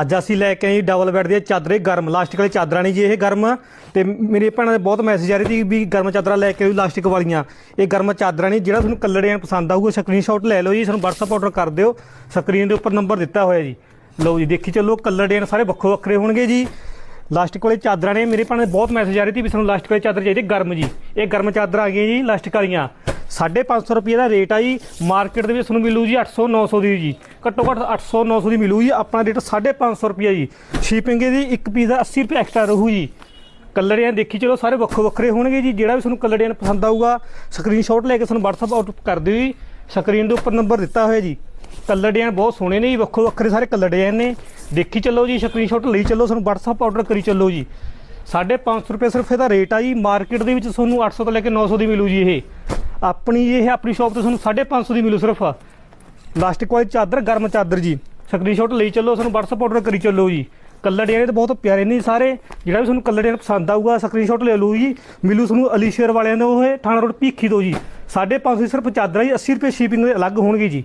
ਅੱਜ ਅਸੀਂ ਲੈ ਕੇ ਆਏ ਡਬਲ ਬੈੱਡ ਦੀਆਂ ਚਾਦਰੇ, ਗਰਮ ਲਾਸਟਿਕ ਵਾਲੀ ਚਾਦਰਾਂ ਨਹੀਂ ਜੀ ਇਹ ਗਰਮ। ਤੇ ਮੇਰੇ ਭੈਣਾਂ ਦੇ ਬਹੁਤ ਮੈਸੇਜ ਆ ਰਹੇ ਸੀ ਵੀ ਗਰਮ ਚਾਦਰਾਂ ਲੈ ਕੇ ਆਓ ਲਾਸਟਿਕ ਵਾਲੀਆਂ। ਇਹ ਗਰਮ ਚਾਦਰਾਂ ਨਹੀਂ ਜਿਹੜਾ ਤੁਹਾਨੂੰ ਕਲਰ ਡਿਜ਼ਾਈਨ ਪਸੰਦ ਆਊਗਾ ਸਕਰੀਨਸ਼ਾਟ ਲੈ ਲਓ ਜੀ, ਸਾਨੂੰ WhatsApp ਆਰਡਰ ਕਰ ਦਿਓ। ਸਕਰੀਨ ਦੇ ਉੱਪਰ ਨੰਬਰ ਦਿੱਤਾ ਹੋਇਆ ਜੀ। ਲਓ ਜੀ, ਦੇਖੀ ਚੱਲੋ ਕਲਰ ਡਿਜ਼ਾਈਨ ਸਾਰੇ ਵੱਖੋ ਵੱਖਰੇ ਹੋਣਗੇ ਜੀ। ਲਾਸਟਿਕ ਵਾਲੇ ਚਾਦਰਾਂ ਨੇ, ਮੇਰੇ ਭੈਣਾਂ ਦੇ ਬਹੁਤ ਮੈਸੇਜ ਆ ਰਹੇ ਸੀ ਵੀ ਸਾਨੂੰ ਲਾਸਟਿਕ ਵਾਲੀ ਚਾਦਰ ਚਾਹੀਦੀ ਗਰਮ ਜੀ। ਇਹ ਗਰਮ ਚਾਦਰਾਂ ਆ ਗਈਆਂ ਜੀ ਲਾਸਟਿਕ ਵਾਲੀਆਂ। 550 ਰੁਪਏ ਦਾ ਰੇਟ ਆ ਜੀ। ਮਾਰਕੀਟ ਦੇ ਵਿੱਚ ਤੁਹਾਨੂੰ ਮਿਲੂ ਜੀ 800 900 ਦੀ ਜੀ। ਘੱਟੋ ਘੱਟ 800 900 ਦੀ ਮਿਲੂ ਜੀ। ਆਪਣਾ ਰੇਟ 550 ਰੁਪਏ ਜੀ। ਸ਼ਿਪਿੰਗ ਇਹਦੀ ਇੱਕ ਪੀਸ ਦਾ 80 ਰੁਪਏ ਐਕਸਟਰਾ ਰਹੂ ਜੀ। ਕਲਰ ਦੇਖੀ ਚਲੋ, ਸਾਰੇ ਵੱਖੋ ਵੱਖਰੇ ਹੋਣਗੇ ਜੀ। ਜਿਹੜਾ ਵੀ ਤੁਹਾਨੂੰ ਕਲਰ ਡਿਜ਼ਾਈਨ ਪਸੰਦ ਆਊਗਾ ਸਕਰੀਨਸ਼ਾਟ ਲੈ ਕੇ ਤੁਹਾਨੂੰ WhatsApp ਆਊਟ ਕਰ ਦਿਓ ਜੀ। ਸਕਰੀਨ ਦੇ ਉੱਪਰ ਨੰਬਰ ਦਿੱਤਾ ਹੋਇਆ ਜੀ। ਕਲਰ ਡਿਜ਼ਾਈਨ ਬਹੁਤ ਸੋਹਣੇ ਨੇ ਜੀ। ਵੱਖੋ ਵੱਖਰੇ ਸਾਰੇ ਕਲਰ ਡਿਜ਼ਾਈਨ ਨੇ। ਦੇਖੀ ਚੱਲੋ ਜੀ ਸਕਰੀਨਸ਼ਾਟ ਲਈ ਚੱਲੋ, ਸਾਨੂੰ WhatsApp ਆਰਡਰ ਕਰੀ ਚੱਲੋ ਜੀ। 550 ਰੁਪਏ ਸਿਰਫ ਇਹਦਾ ਰੇਟ ਆ ਜੀ। ਮਾਰਕੀਟ ਦੇ ਵਿੱਚ ਤੁਹਾਨੂੰ 800 ਤੋਂ ਲੈ ਕੇ 900 ਦੀ ਮਿਲੂ ਜੀ ਇਹ। ਆਪਣੀ ਇਹ ਆਪਣੀ ਸ਼ਾਪ ਤੇ ਤੁਹਾਨੂੰ 550 ਦੀ ਮਿਲੂ ਸਿਰਫ। ਲਾਸਟਿਕ ਵਾਲੀ ਚਾਦਰ, ਗਰਮ ਚਾਦਰ ਜੀ। ਸਕਰੀਨਸ਼ਾਟ ਲਈ ਚੱਲੋ ਤੁਹਾਨੂੰ WhatsApp ਆਰਡਰ ਕਰੀ ਚੱਲੋ ਜੀ। ਕਲਰ ਡਿਜ਼ਾਈਨ ਤਾਂ ਬਹੁਤ ਪਿਆਰੇ ਨੇ ਸਾਰੇ। ਜਿਹੜਾ ਵੀ ਤੁਹਾਨੂੰ ਕਲਰ ਡਿਜ਼ਾਈਨ ਪਸੰਦ ਆਊਗਾ ਸਕਰੀਨਸ਼ਾਟ ਲੈ ਲਓ ਜੀ। ਮਿਲੂ ਤੁਹਾਨੂੰ ਅਲੀਸ਼ੇਰ ਵਾਲਿਆਂ ਦੇ ਉਹ ਥਾਣਾ ਰੋਡ ਭੀਖੀ ਤੋਂ ਜੀ। 550 ਦੀ ਸਿਰਫ ਚਾਦਰਾਂ ਜੀ 80 ਰੁਪਏ ਸ਼ਿਪਿੰਗ ਦੇ ਅਲੱਗ ਹੋਣਗੇ ਜੀ।